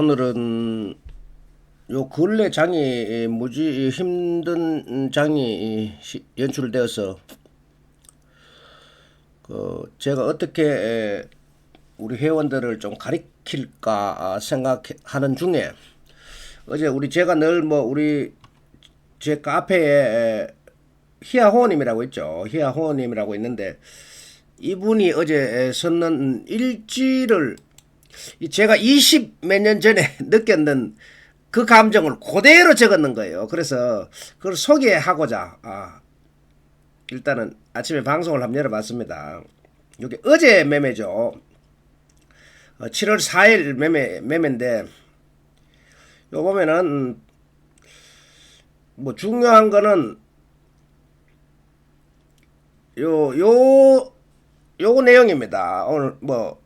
오늘은 요 근래 장이 무지 힘든 장이 시- 연출되어서 그 제가 어떻게 우리 회원들을 좀 가리킬까 생각하는 중에 어제 우리 제가 늘 뭐 우리 제 카페에 희야호님이라고 있죠. 희야호님이라고 있는데 이분이 어제 썼는 일지를 이 제가 20 몇 년 전에 느꼈는 그 감정을 그대로 적었는 거예요. 그래서 그걸 소개하고자 아, 일단은 아침에 방송을 한번 열어봤습니다. 이게 어제 매매죠. 어, 7월 4일 매매 매매인데 요 보면은 뭐 중요한 거는 요 요 요거 내용입니다. 오늘 뭐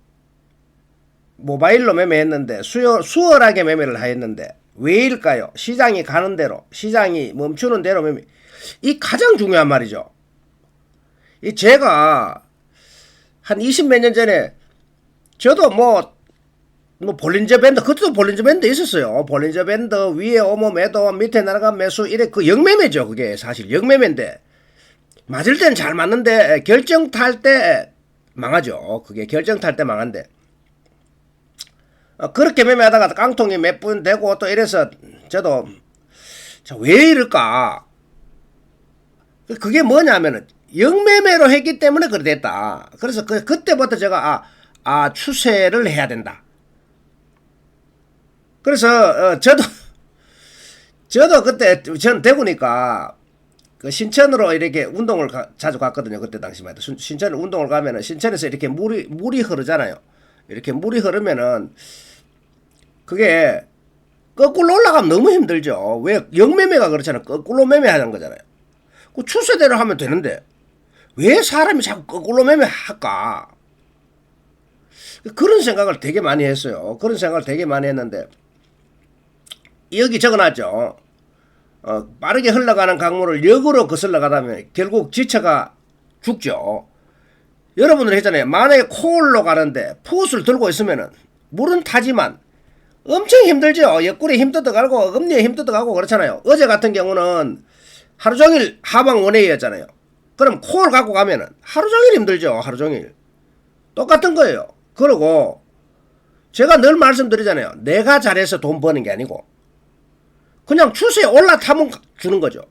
모바일로 매매했는데 수요, 수월하게 매매를 하였는데 왜일까요? 시장이 가는 대로 시장이 멈추는 대로 매매 이 가장 중요한 말이죠. 이 제가 한 20몇 년 전에 저도 뭐, 뭐 볼린저 밴드 그때도 볼린저 밴드 있었어요. 볼린저 밴드 위에 오모 매도 밑에 날아간 매수 이래 그 영매매죠. 그게 사실 영매매인데 맞을 땐 잘 맞는데 결정 탈 때 망하죠. 그게 결정 탈 때 망한데 어, 그렇게 매매하다가 깡통이 몇 분 되고 또 이래서 저도 자, 왜 이럴까? 그- 그게 뭐냐면은 영매매로 했기 때문에 그래 됐다. 그래서 그 그때부터 제가 아, 아 추세를 해야 된다. 그래서 어, 저도 저도 그때 전 대구니까 그 신천으로 이렇게 운동을 가- 자주 갔거든요. 그때 당시만 해도 신- 신천 운동을 가면은 신천에서 이렇게 물이 물이 흐르잖아요. 이렇게 물이 흐르면은 그게 거꾸로 올라가면 너무 힘들죠. 왜 영매매가 그렇잖아요. 거꾸로 매매하는 거잖아요. 그 추세대로 하면 되는데 왜 사람이 자꾸 거꾸로 매매할까? 그런 생각을 되게 많이 했어요. 그런 생각을 되게 많이 했는데 여기 적어놨죠. 어, 빠르게 흘러가는 강물을 역으로 거슬러 가다면 결국 지체가 죽죠. 여러분들 했잖아요. 만약에 코올로 가는데 푸스를 들고 있으면은 물은 타지만 엄청 힘들죠. 옆구리에 힘 뜯어가고 어금니에 힘 뜯어가고 그렇잖아요. 어제 같은 경우는 하루 종일 하방 원웨이였잖아요. 그럼 코를 갖고 가면은 하루 종일 힘들죠. 하루 종일. 똑같은 거예요. 그리고 제가 늘 말씀드리잖아요. 내가 잘해서 돈 버는 게 아니고 그냥 추세에 올라타면 주는 거죠.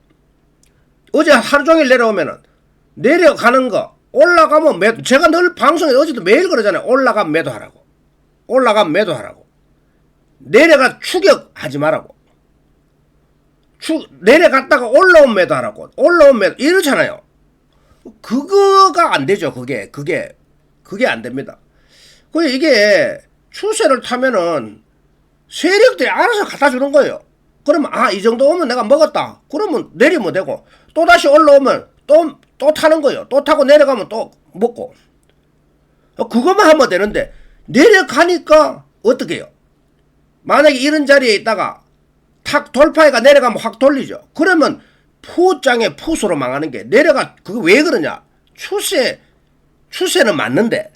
어제 하루 종일 내려오면은 내려가는 거 올라가면 매도 제가 늘 방송에 어제도 매일 그러잖아요. 올라가면 매도하라고. 올라가면 매도하라고. 내려가 추격하지 말라고. 추 내려갔다가 올라온 매도하라고. 올라온 매도 이렇잖아요. 그거가 안 되죠. 그게 그게 그게 안 됩니다. 그 이게 추세를 타면은 세력들이 알아서 갖다 주는 거예요. 그러면 아 이 정도 오면 내가 먹었다. 그러면 내리면 되고 또 다시 올라오면 또또 타는 거예요. 또 타고 내려가면 또 먹고 어, 그것만 하면 되는데 내려가니까 어떻게 해요? 만약에 이런 자리에 있다가 탁 돌파해가 내려가면 확 돌리죠. 그러면 푸장의 푸수로 망하는 게 내려가 그게 왜 그러냐? 추세 추세는 맞는데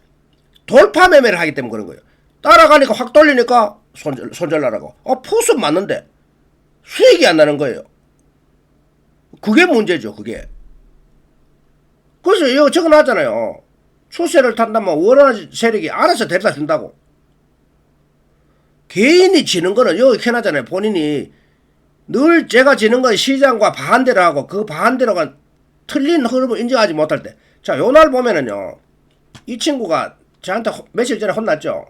돌파 매매를 하기 때문에 그런 거예요. 따라가니까 확 돌리니까 손절 손절나라고. 어 푸수 맞는데 수익이 안 나는 거예요. 그게 문제죠. 그게. 그래서 이거 적어놨잖아요. 추세를 탄다면 원하는 세력이 알아서 데려다 준다고. 개인이 지는 거는 여기 해놨잖아요. 본인이 늘 제가 지는 건 시장과 반대로 하고 그 반대로가 틀린 흐름을 인정하지 못할 때. 자, 요 날 보면은요. 이 친구가 저한테 호- 며칠 전에 혼났죠.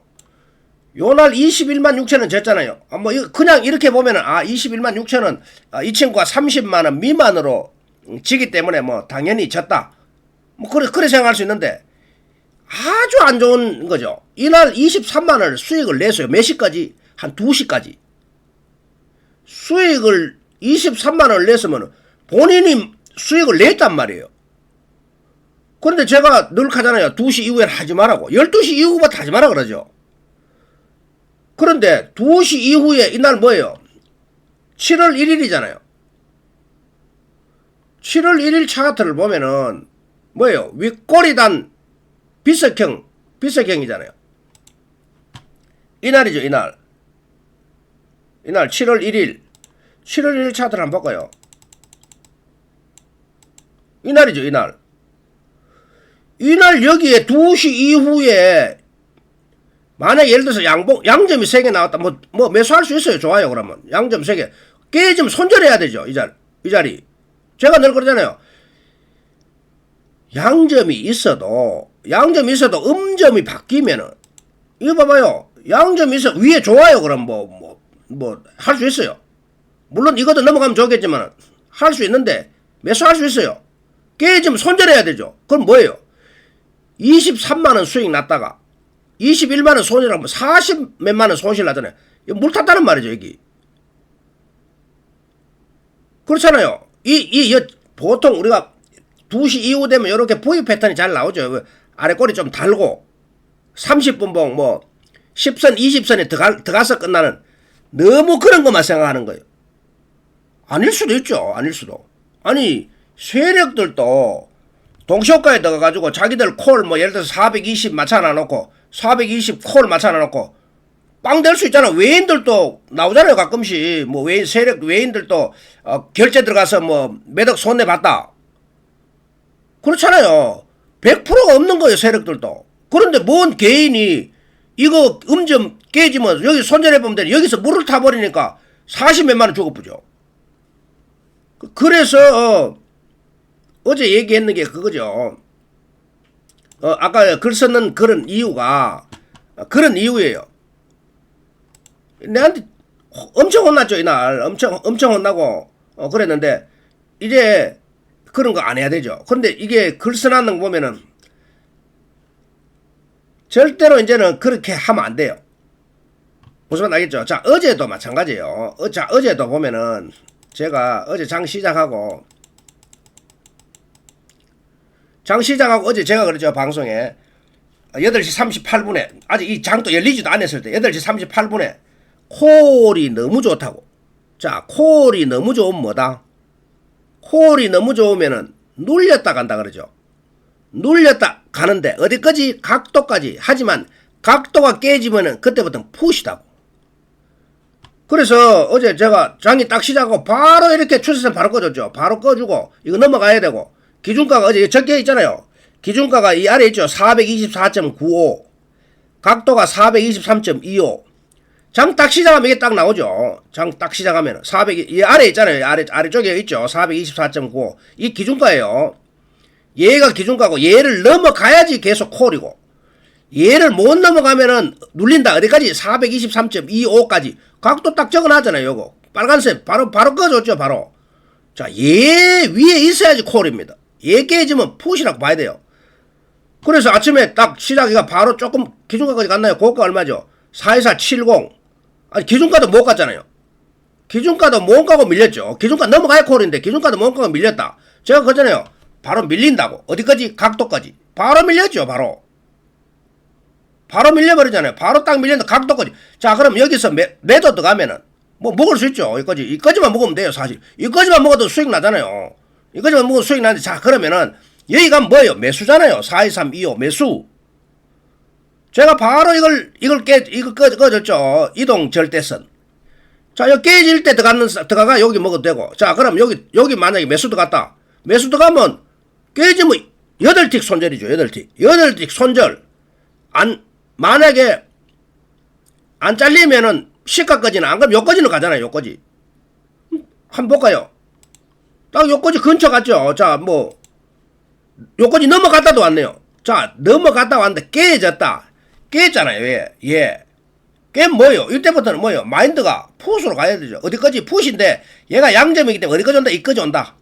요 날 21만 6천원 졌잖아요. 아, 뭐, 그냥 이렇게 보면은, 아, 21만 6천원, 아, 이 친구가 30만원 미만으로 지기 때문에 뭐, 당연히 졌다. 뭐, 그래, 그래 생각할 수 있는데, 아주 안 좋은 거죠. 이날 23만원을 수익을 냈어요. 몇 시까지? 한 2시까지. 수익을 23만 원을 냈으면 본인이 수익을 냈단 말이에요. 그런데 제가 늘 하잖아요. 2시 이후에는 하지 말라고. 12시 이후부터 하지 마라 그러죠. 그런데 2시 이후에 이날 뭐예요? 7월 1일이잖아요. 7월 1일 차트를 보면은 뭐예요? 윗꼬리 단 비석형, 비석형이잖아요. 이날이죠, 이날. 이날 7월 1일 7월 1일 차트를 한번 볼까요? 이날이죠 이날. 이날 여기에 2시 이후에 만약 예를 들어서 양봉 양점이 3개 나왔다 뭐, 뭐 매수할 수 있어요. 좋아요 그러면. 양점 3개. 깨지면 손절해야 되죠 이 자리 이 자리. 제가 늘 그러잖아요. 양점이 있어도 양점이 있어도 음점이 바뀌면은 이거 봐봐요. 양점이 있어 위에 좋아요 그럼 뭐 뭐 뭐 할 수 있어요. 물론 이것도 넘어가면 좋겠지만 할 수 있는데 매수할 수 있어요. 깨지면 손절해야 되죠. 그럼 뭐예요? 23만원 수익 났다가 21만원 손실하면 40 몇만원 손실 나잖아요. 물 탔다는 말이죠 여기 그렇잖아요. 이, 이, 여- 보통 우리가 2시 이후 되면 이렇게 V 패턴이 잘 나오죠. 그 아래 꼬리 좀 달고 30분봉 뭐 10선 20선에 들어가, 들어가서 끝나는 너무 그런 것만 생각하는 거예요. 아닐 수도 있죠. 아닐 수도. 아니 세력들도 동시효과에 들어가가지고 자기들 콜 뭐 예를 들어서 420 맞춰놔 놓고 420콜 맞춰놔 놓고 빵 될 수 있잖아. 외인들도 나오잖아요 가끔씩. 뭐 외인 세력 외인들도 어, 결제 들어가서 뭐 매덕 손해 봤다. 그렇잖아요. 100%가 없는 거예요 세력들도. 그런데 뭔 개인이 이거 음점 깨지면 여기 손절해 보면 돼 여기서 물을 타버리니까 40 몇만 원 죽어보죠 그- 그래서 어, 어제 얘기했는 게 그거죠. 어, 아까 글 썼는 그런 이유가 어, 그런 이유예요. 내한테 호- 엄청 혼났죠 이날 엄청 엄청 혼나고 어, 그랬는데 이제 그런 거 안 해야 되죠. 그런데 이게 글 써놨는 거 보면은 절대로 이제는 그렇게 하면 안 돼요. 말 알겠죠? 자 어제도 마찬가지예요. 어, 자 어제도 보면은 제가 어제 장 시작하고 장 시작하고 어제 제가 그랬죠 방송에. 8시 38분에. 아직 이 장도 열리지도 않았을 때 8시 38분에 콜이 너무 좋다고. 자 콜이 너무 좋으면 뭐다? 콜이 너무 좋으면은 눌렸다 간다 그러죠. 눌렸다 가는데 어디까지? 각도까지. 하지만 각도가 깨지면은 그때부터 푸시다고 그래서 어제 제가 장이 딱 시작하고 바로 이렇게 추세선 바로 꺼줬죠. 바로 꺼주고 이거 넘어가야 되고 기준가가 어제 적혀 있잖아요. 기준가가 이 아래 있죠. 424.95 각도가 423.25 장 딱 시작하면 이게 딱 나오죠. 장 딱 시작하면 400, 이 아래 있잖아요. 이 아래, 아래쪽에 있죠. 424.95. 이 기준가예요. 얘가 기준가고 얘를 넘어가야지 계속 콜이고 얘를 못 넘어가면은 눌린다. 어디까지? 423.25까지. 각도 딱 적어놨잖아요. 요거. 빨간색. 바로, 바로 꺼줬죠. 바로. 자, 얘 위에 있어야지 콜입니다. 얘 깨지면 푸시라고 봐야 돼요. 그래서 아침에 딱 시작이가 바로 조금 기준가까지 갔나요? 고가 얼마죠? 42470. 아니, 기준가도 못 갔잖아요. 기준가도 못 가고 밀렸죠. 기준가 넘어가야 콜인데 기준가도 못 가고 밀렸다. 제가 그잖아요. 바로 밀린다고. 어디까지? 각도까지. 바로 밀렸죠. 바로. 바로 밀려버리잖아요. 바로 딱 밀렸는데 각도까지. 자, 그럼 여기서 매, 매도 들어가면은 뭐 먹을 수 있죠. 여기까지. 이까지만 먹으면 돼요, 사실. 이까지만 먹어도 수익 나잖아요. 이까지만 먹어도 수익 나는데 자, 그러면은 여기 가면 뭐예요? 매수잖아요. 42325 매수. 제가 바로 이걸 이걸 깨 이거 꺼 꺼졌죠. 이동 절대선. 자, 여기 깨질 때 들어가는 사- 들어가 여기 먹어도 되고. 자, 그럼 여기 여기 만약에 매수 들어갔다. 매수 들어가면 깨지면 여덟 틱 손절이죠. 여덟 틱. 여덟 틱 손절. 안 만약에 안 잘리면은 시가까지는 안 그럼 여기까지는 가잖아요. 여기까지. 한번 볼까요? 딱 여기까지 근처 갔죠. 자, 뭐 여기까지 넘어갔다도 왔네요. 자, 넘어갔다 왔는데 깨졌다. 깨졌잖아요. 예. 예. 깨 뭐예요? 이때부터는 뭐예요? 마인드가 푸스로 가야 되죠. 어디까지 푸시인데 얘가 양점이기 때문에 어디까지 온다? 이까지 온다.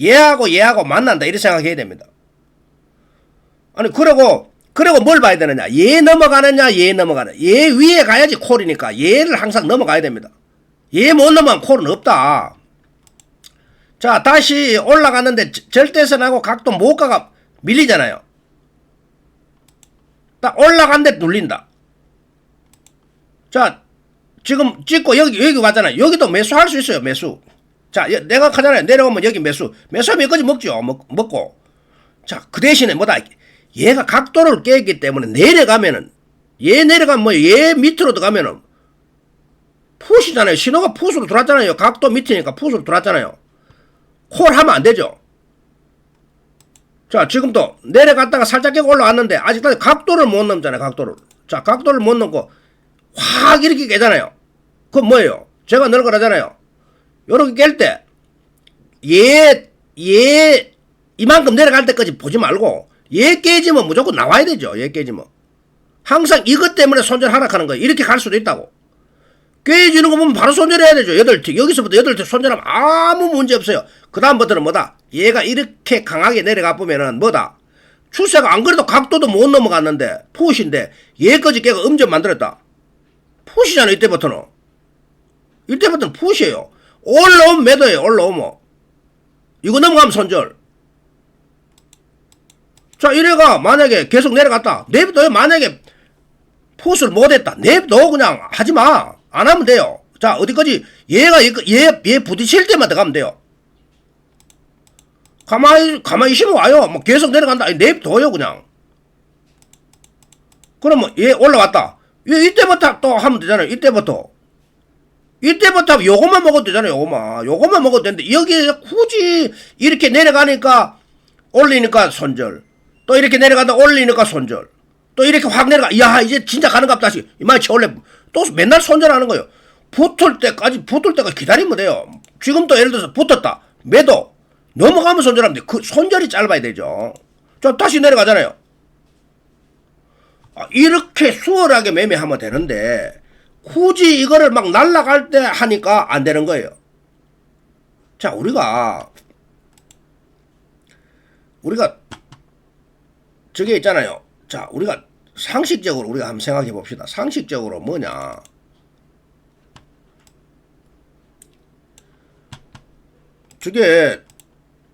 얘하고 얘하고 만난다. 이렇게 생각해야 됩니다. 아니 그러고 그리고 뭘 봐야 되느냐? 얘 넘어가느냐? 얘 넘어가느냐? 얘 위에 가야지 콜이니까. 얘를 항상 넘어가야 됩니다. 얘 못 넘어가면 콜은 없다. 자 다시 올라갔는데 저- 절대선하고 각도 모가가 밀리잖아요. 딱 올라간데 눌린다. 자 지금 찍고 여기 여기 왔잖아요. 여기도 매수할 수 있어요 매수. 자 여- 내가 하잖아요. 내려오면 여기 매수. 매수하면 여기까지 먹죠. 먹, 먹고. 자, 그 대신에 뭐다? 얘가 각도를 깨기 때문에 내려가면은, 얘 내려가면 뭐, 얘 밑으로 들어가면은, 푸시잖아요. 신호가 푸스로 들어왔잖아요. 각도 밑이니까 푸스로 들어왔잖아요. 콜 하면 안 되죠. 자, 지금도 내려갔다가 살짝 깨고 올라왔는데 아직까지 각도를 못 넘잖아요. 각도를. 자, 각도를 못 넘고 확 이렇게 깨잖아요. 그건 뭐예요? 제가 늘 그러잖아요. 요렇게 깰 때, 얘, 얘, 이만큼 내려갈 때까지 보지 말고, 얘 깨지면 무조건 나와야 되죠. 얘 깨지면. 항상 이것 때문에 손절 하락하는 거예요. 이렇게 갈 수도 있다고. 깨지는 거 보면 바로 손절해야 되죠. 여덟 티. 여기서부터 여덟 티 손절하면 아무 문제 없어요. 그 다음부터는 뭐다? 얘가 이렇게 강하게 내려가 보면은 뭐다? 추세가 안 그래도 각도도 못 넘어갔는데, 푸시인데, 얘까지 깨가 음점 만들었다. 푸시잖아, 이때부터는. 이때부터는 푸시예요. 올라오면 매도예요, 올라오면. 이거 넘어가면 손절. 자, 이래가 만약에 계속 내려갔다. 내비둬요. 만약에 푸스를 못했다. 내비둬 그냥 하지 마. 안 하면 돼요. 자, 어디까지 얘가 이거- 얘, 얘 부딪힐 때만 들어가면 돼요. 가만히, 가만히 있으면 와요. 뭐 계속 내려간다. 내비둬요, 그냥. 그러면 얘 올라왔다. 얘 이때부터 또 하면 되잖아요. 이때부터. 이때부터 요것만 먹어도 되잖아요. 요것만. 요것만 먹어도 되는데 여기에 굳이 이렇게 내려가니까 올리니까 손절. 또 이렇게 내려가다 올리니까 손절. 또 이렇게 확 내려가. 야 이제 진짜 가는갑다. 다시 이만 쳐올래. 또 맨날 손절하는 거예요. 붙을 때까지 붙을 때까지 기다리면 돼요. 지금 또 예를 들어서 붙었다. 매도 넘어가면 손절하면 돼. 그 손절이 짧아야 되죠. 자 다시 내려가잖아요. 아, 이렇게 수월하게 매매하면 되는데 굳이 이거를 막 날라갈 때 하니까 안 되는 거예요. 자, 우리가 우리가 저게 있잖아요. 자, 우리가 상식적으로 우리가 한번 생각해 봅시다. 상식적으로 뭐냐? 저게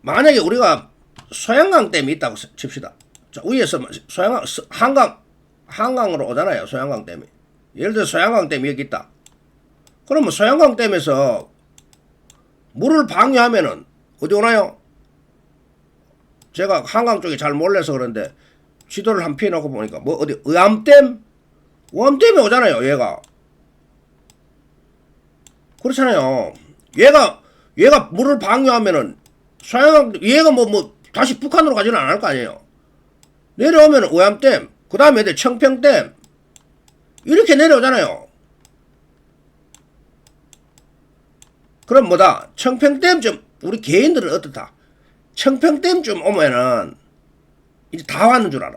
만약에 우리가 소양강 댐이 있다고 칩시다. 자, 위에서 소양강 서- 한강 한강으로 오잖아요. 소양강 댐이. 예를 들어 소양강 댐이 여기 있다. 그러면 소양강 댐에서 물을 방류하면은 어디 오나요? 제가 한강 쪽에 잘 몰라서 그런데 지도를 한 피해 놓고 보니까 뭐 어디 의암댐? 의암댐에 오잖아요. 얘가. 그렇잖아요. 얘가 얘가 물을 방류하면은 소양강 얘가 뭐뭐 다시 북한으로 가지는 않을 거 아니에요. 내려오면 의암댐, 그 다음에 이제 청평댐 이렇게 내려오잖아요. 그럼 뭐다? 청평댐쯤 우리 개인들은 어떻다? 청평댐쯤 오면은 이제 다 왔는 줄 알아.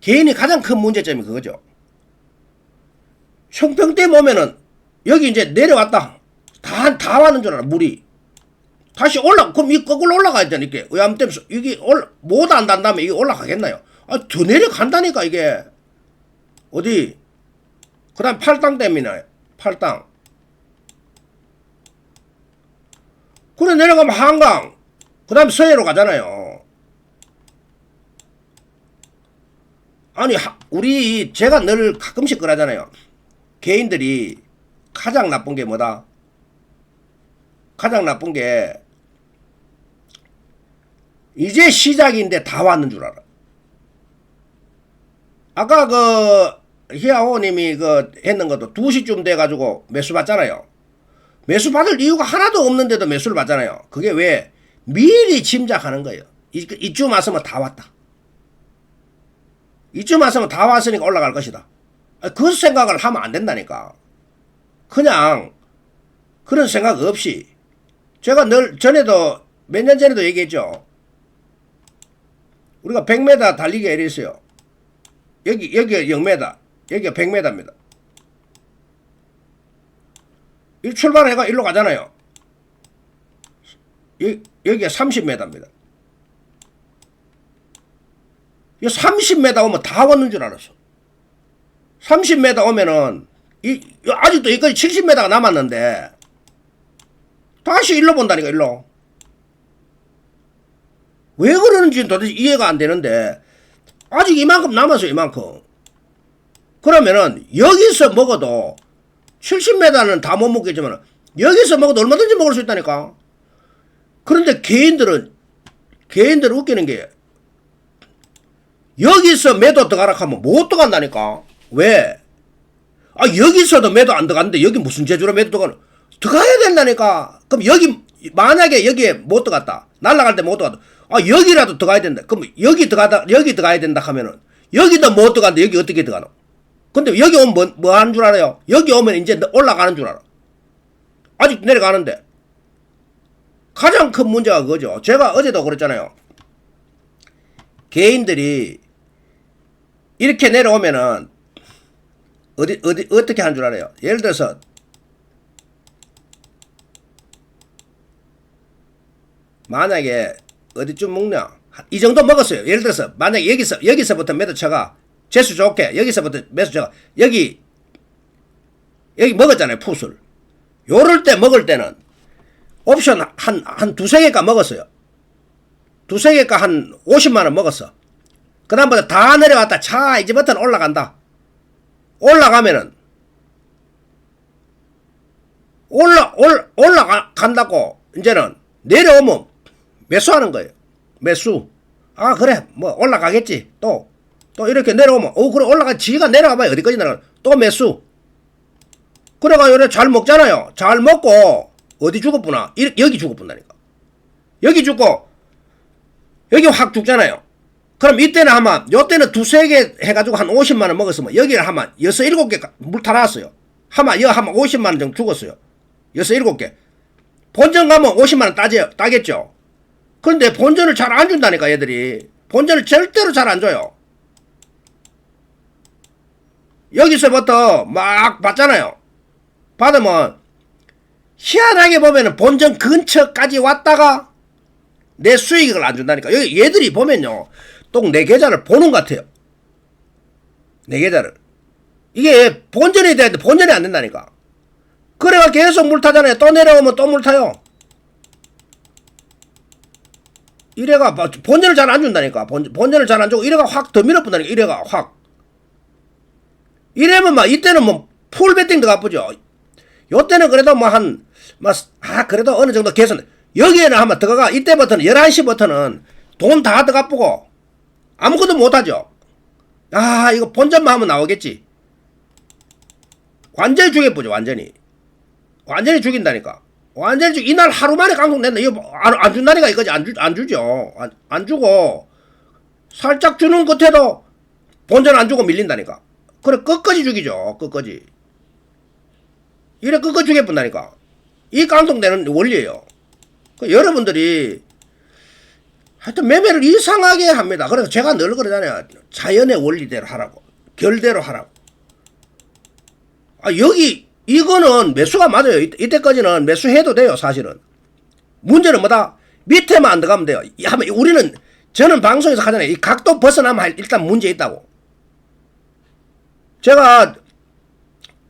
개인이 가장 큰 문제점이 그거죠. 청평댐 오면은 여기 이제 내려왔다. 다, 다 왔는 줄 알아, 물이. 다시 올라, 그럼 이 거꾸로 올라가야 되니까. 의암댐, 이게 올라, 못 안단다면 이게 올라가겠나요? 아, 더 내려간다니까, 이게. 어디? 그 다음 팔당댐이네. 팔당. 그래 내려가면 한강. 그 다음 서해로 가잖아요. 아니, 하- 우리, 제가 늘 가끔씩 그러잖아요. 개인들이 가장 나쁜 게 뭐다? 가장 나쁜 게, 이제 시작인데 다 왔는 줄 알아. 아까 그 희아호님이 그 했는 것도 2시쯤 돼가지고 매수 받잖아요. 매수 받을 이유가 하나도 없는데도 매수를 받잖아요. 그게 왜 미리 짐작하는 거예요. 이, 이쯤 왔으면 다 왔다. 이쯤 왔으면 다 왔으니까 올라갈 것이다. 아, 그 생각을 하면 안 된다니까. 그냥 그런 생각 없이 제가 늘 전에도 몇 년 전에도 얘기했죠. 우리가 100m 달리기가 이랬어요. 여기 여기가 0m, 여기가 100m입니다. 이 출발해가 일로 가잖아요. 여, 여기가 30m입니다. 이 30m 오면 다 왔는 줄 알았어. 30m 오면은 이 아직도 여기까지 70m가 남았는데 다시 일로 본다니까 일로. 왜 그러는지 도대체 이해가 안 되는데 아직 이만큼 남았어요 이만큼. 그러면은 여기서 먹어도 70m는 다 못 먹겠지만 여기서 먹어도 얼마든지 먹을 수 있다니까. 그런데 개인들은 개인들은 웃기는 게 여기서 매도 들어가라 하면 못 들어간다니까. 왜? 아 여기서도 매도 안 들어갔는데 여기 무슨 제주로 매도 들어가는 들어가야 된다니까. 그럼 여기 만약에 여기에 못 들어갔다 날라갈 때 못 들어갔다 아 여기라도 들어가야 된다. 그럼 여기 들어가다 여기 들어가야 된다 하면은 여기도 못 들어갔는데 여기 어떻게 들어가노? 근데 여기 오면 뭐, 뭐 하는 줄 알아요? 여기 오면 이제 올라가는 줄 알아. 아직 내려가는데. 가장 큰 문제가 그거죠. 제가 어제도 그랬잖아요 개인들이 이렇게 내려오면은 어디 어디 어떻게 하는 줄 알아요? 예를 들어서 만약에 어디쯤 먹냐? 이 정도 먹었어요. 예를 들어서 만약에 여기서 여기서부터 매도 쳐가 재수 좋게 여기서부터 매수 쳐가 여기 여기 먹었잖아요 풋을. 요럴 때 먹을 때는 옵션 한 한 두세 개가 먹었어요. 두세 개가 한 50만 원 먹었어. 그 다음부터 다 내려왔다. 차 이제부터는 올라간다. 올라가면은 올라 올 올라간다고 이제는 내려오면 매수하는 거예요. 매수. 아 그래 뭐 올라가겠지. 또 또 이렇게 내려오면 어 그래 올라가 지가 내려가봐요 어디까지 내려가 또 매수. 그래가 요래 잘 먹잖아요. 잘 먹고 어디 죽었구나. 이- 여기 죽었분다니까. 여기 죽고 여기 확 죽잖아요. 그럼 이때는 아마 요때는 두세 개 해가지고 한 50만 원 먹었으면 여기를 하면 여섯 일곱 개 물 타놨어요. 하면 여 하면 50만 원 정도 죽었어요. 여섯 일곱 개. 본전 가면 50만 원 따져 따겠죠. 그런데 본전을 잘 안 준다니까 얘들이 본전을 절대로 잘 안 줘요. 여기서부터 막 받잖아요. 받으면 희한하게 보면은 본전 근처까지 왔다가 내 수익을 안 준다니까. 여기 얘들이 보면요. 똥내 계좌를 보는 것 같아요. 내 계좌를. 이게 본전이 돼야 돼. 본전이 안 된다니까. 그래가 계속 물 타잖아요. 또 내려오면 또 물 타요. 이래가 뭐 본전을 잘 안 준다니까. 본, 본전을 잘 안 주고 이래가 확 더 밀어붙다니까. 이래가 확. 이래면 막 이때는 뭐더 아프죠. 요때는 그래도 뭐 한, 뭐, 아, 그래도 어느 정도 개선. 여기에는 한번 들어가, 이때부터는 11시부터는 돈 다 들어가쁘고 아무것도 못하죠. 아, 이거 본전만 하면 나오겠지. 완전히 죽여보죠, 완전히. 완전히 죽인다니까. 완전히 죽, 이날 하루 만에 강동 낸다. 이거 뭐 안, 안 준다니까, 이거지. 안, 주, 안 주죠. 안, 안 주고, 살짝 주는 끝에도 본전 안 주고 밀린다니까. 그래, 끝까지 죽이죠, 끝까지. 이래 끝까지 죽여본다니까. 이 깡통되는 원리예요. 그 여러분들이 하여튼 매매를 이상하게 합니다. 그래서 제가 늘 그러잖아요. 자연의 원리대로 하라고. 결대로 하라고. 아, 여기, 이거는 매수가 맞아요. 이- 이때까지는 매수해도 돼요, 사실은. 문제는 뭐다? 밑에만 안 들어가면 돼요. 이- 하면 우리는, 저는 방송에서 하잖아요. 이 각도 벗어나면 할- 일단 문제 있다고. 제가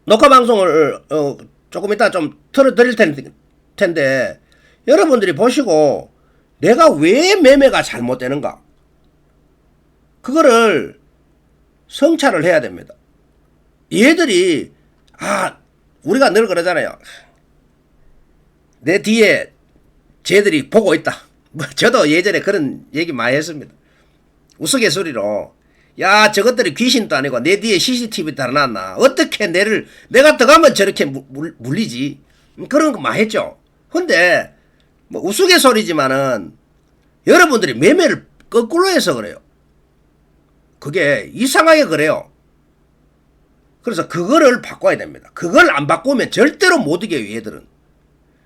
녹화 방송을 어, 조금 이따 좀 틀어드릴 텐데, 텐데 여러분들이 보시고 내가 왜 매매가 잘못되는가 그거를 성찰을 해야 됩니다. 얘들이 아 우리가 늘 그러잖아요. 내 뒤에 쟤들이 보고 있다. 뭐 저도 예전에 그런 얘기 많이 했습니다. 우스갯소리로 야 저것들이 귀신도 아니고 내 뒤에 CCTV 달아놨나 어떻게 내를 내가 들어가면 저렇게 물, 물, 물리지 음, 그런 거 많이 했죠 근데 뭐 우스갯소리지만은 여러분들이 매매를 거꾸로 해서 그래요 그게 이상하게 그래요 그래서 그거를 바꿔야 됩니다 그걸 안 바꾸면 절대로 못 이겨요 얘들은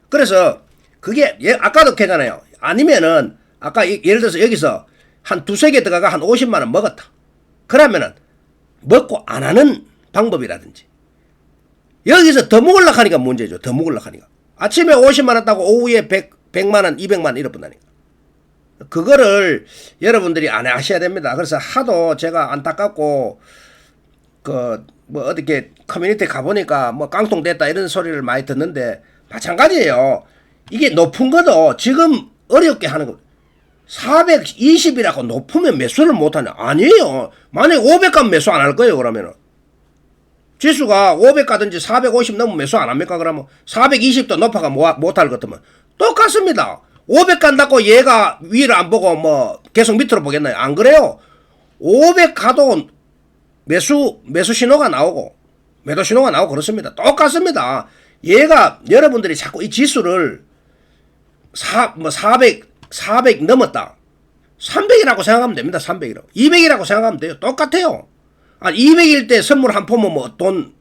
그래서 그게 예, 아까도 했잖아요 아니면은 아까 이- 예를 들어서 여기서 한 두세 개 들어가가 한 50만 원 먹었다. 그러면은 먹고 안 하는 방법이라든지 여기서 더 먹으려고 하니까 문제죠. 더 먹으려고 하니까. 아침에 50만 원 따고 오후에 100, 100만 원, 200만 원 이렇게 다니까 그거를 여러분들이 안 하셔야 됩니다. 그래서 하도 제가 안타깝고 그 뭐 어떻게 커뮤니티 가보니까 뭐 깡통 됐다 이런 소리를 많이 듣는데 마찬가지예요. 이게 높은 것도 지금 어렵게 하는 거. 420이라고 높으면 매수를 못하냐? 아니에요. 만약에 500 가면 매수 안 할 거예요, 그러면은. 지수가 500 가든지 450 넘으면 매수 안 합니까? 그러면 420도 높아가 못- 못할 것 같으면 똑같습니다. 500 간다고 얘가 위를 안 보고 뭐 계속 밑으로 보겠나요? 안 그래요. 500 가도 매수 매수 신호가 나오고 매도 신호가 나오고 그렇습니다. 똑같습니다. 얘가 여러분들이 자꾸 이 지수를 사, 뭐 400, 400 넘었다. 300이라고 생각하면 됩니다. 300이라고. 200이라고 생각하면 돼요. 똑같아요. 아, 200일 때 선물 한 포면 뭐 돈,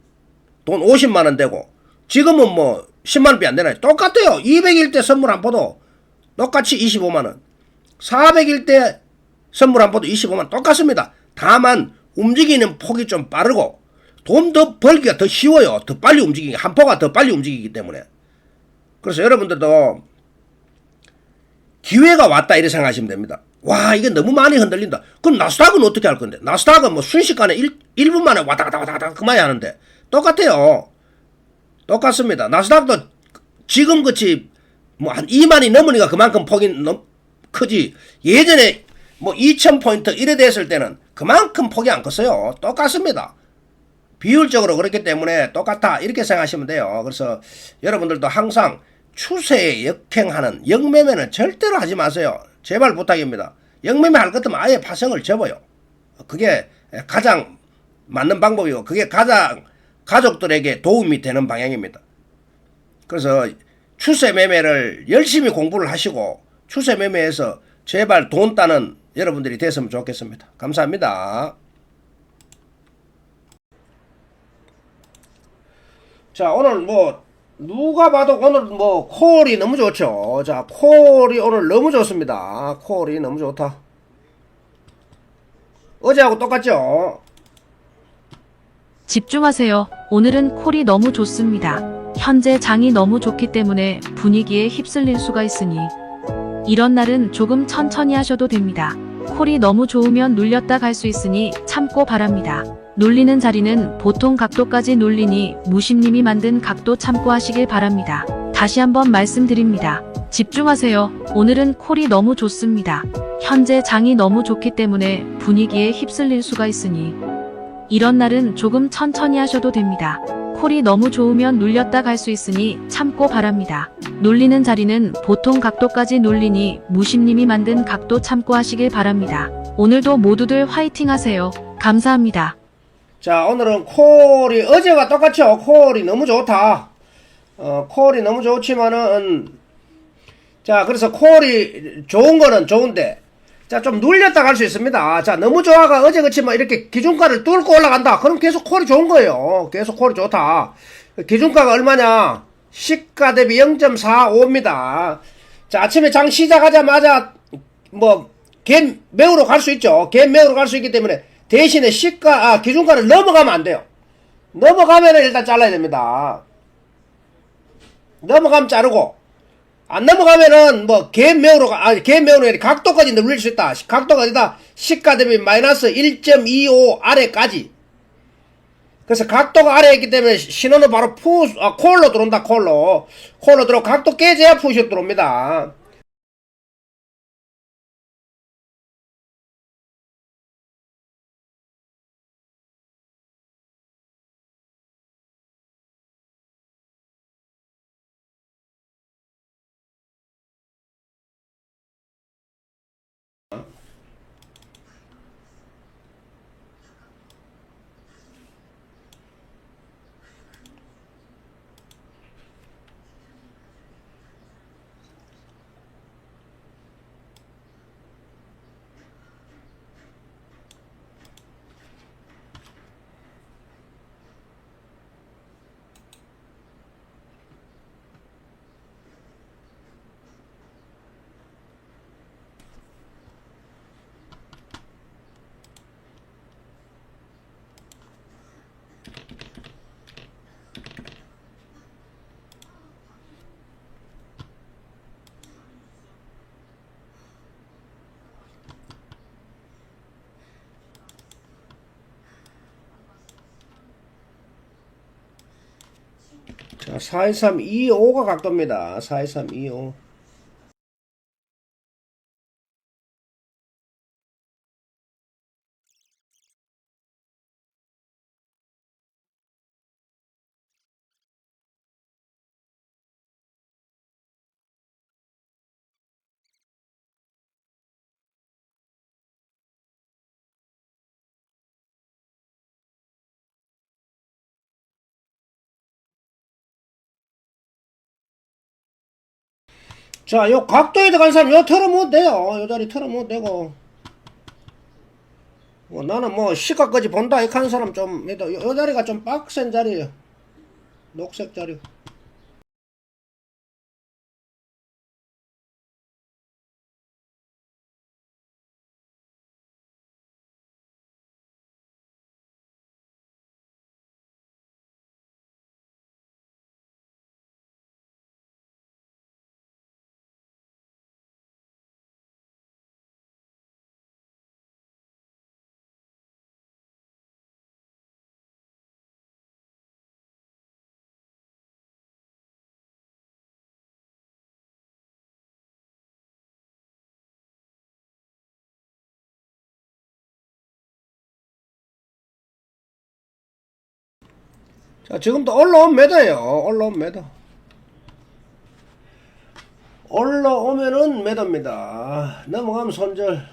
돈 50만 원 되고 지금은 뭐 10만 원밖에 안 되나요? 똑같아요. 200일 때 선물 한 포도 똑같이 25만 원. 400일 때 선물 한 포도 25만 원 똑같습니다. 다만 움직이는 폭이 좀 빠르고 돈 더 벌기가 더 쉬워요. 더 빨리 움직이기 한 포가 더 빨리 움직이기 때문에. 그래서 여러분들도 기회가 왔다 이렇게 생각하시면 됩니다. 와 이게 너무 많이 흔들린다. 그럼 나스닥은 어떻게 할 건데? 나스닥은 뭐 순식간에 1, 1분 만에 왔다 갔다 왔다 갔다 그만이 하는데 똑같아요. 똑같습니다. 나스닥도 지금 그치 뭐한 2만이 넘으니까 그만큼 폭이 넘, 크지. 예전에 뭐 2,000포인트 이래 됐을 때는 그만큼 폭이 안 컸어요. 똑같습니다. 비율적으로 그렇기 때문에 똑같다 이렇게 생각하시면 돼요. 그래서 여러분들도 항상 추세에 역행하는 역매매는 절대로 하지 마세요. 제발 부탁입니다. 역매매 할 것같으면 아예 파생을 접어요. 그게 가장 맞는 방법이고 그게 가장 가족들에게 도움이 되는 방향입니다. 그래서 추세 매매를 열심히 공부를 하시고 추세 매매에서 제발 돈 따는 여러분들이 됐으면 좋겠습니다. 감사합니다. 자 오늘 뭐 누가 봐도 오늘 뭐 콜이 너무 좋죠. 자 콜이 오늘 너무 좋습니다. 콜이 너무 좋다. 어제하고 똑같죠. 집중하세요. 오늘은 콜이 너무 좋습니다. 현재 장이 너무 좋기 때문에 분위기에 휩쓸릴 수가 있으니 이런 날은 조금 천천히 하셔도 됩니다. 콜이 너무 좋으면 눌렸다 갈 수 있으니 참고 바랍니다. 눌리는 자리는 보통 각도까지 눌리니 무심님이 만든 각도 참고 하시길 바랍니다. 다시 한번 말씀드립니다. 집중하세요. 오늘은 콜이 너무 좋습니다. 현재 장이 너무 좋기 때문에 분위기에 휩쓸릴 수가 있으니 이런 날은 조금 천천히 하셔도 됩니다. 콜이 너무 좋으면 눌렸다 갈 수 있으니 참고 바랍니다. 눌리는 자리는 보통 각도까지 눌리니 무심님이 만든 각도 참고 하시길 바랍니다. 오늘도 모두들 화이팅 하세요. 감사합니다. 자 오늘은 콜이 어제와 똑같죠. 콜이 너무 좋다. 어 콜이 너무 좋지만은 자 그래서 콜이 좋은 거는 좋은데 자 좀 눌렸다 갈 수 있습니다. 자 너무 좋아가 어제 그치만 이렇게 기준가를 뚫고 올라간다. 그럼 계속 콜이 좋은 거예요. 계속 콜이 좋다. 기준가가 얼마냐? 시가 대비 0.45입니다. 자 아침에 장 시작하자마자 뭐 개 매우로 갈 수 있죠. 개 매우로 갈 수 있기 때문에 대신에 시가 아 기준가를 넘어가면 안 돼요. 넘어가면 일단 잘라야 됩니다. 넘어가면 자르고 안 넘어가면은 뭐개 매우로 가- 아니 개 매우로 아니라 각도까지 늘릴 수 있다. 각도가 어디다 시가 대비 마이너스 1.25 아래까지. 그래서 각도가 아래에 있기 때문에 신호는 바로 푸 아, 콜로 들어온다 콜로 콜로 들어 각도 깨져야 푸시로 들어옵니다. 자, 42325가 각도입니다. 42325. 자, 요 각도에 들어간 사람 요 털어먹어도 돼요. 요 자리 털어먹어도 되고. 뭐 나는 뭐 시가까지 본다 이렇게 하는 사람 좀, 요, 요 자리가 좀 빡센 자리예요. 녹색 자리. 자, 지금도 올라온 매도예요. 올라온 매도. 올라오면은 매도입니다. 넘어가면 손절.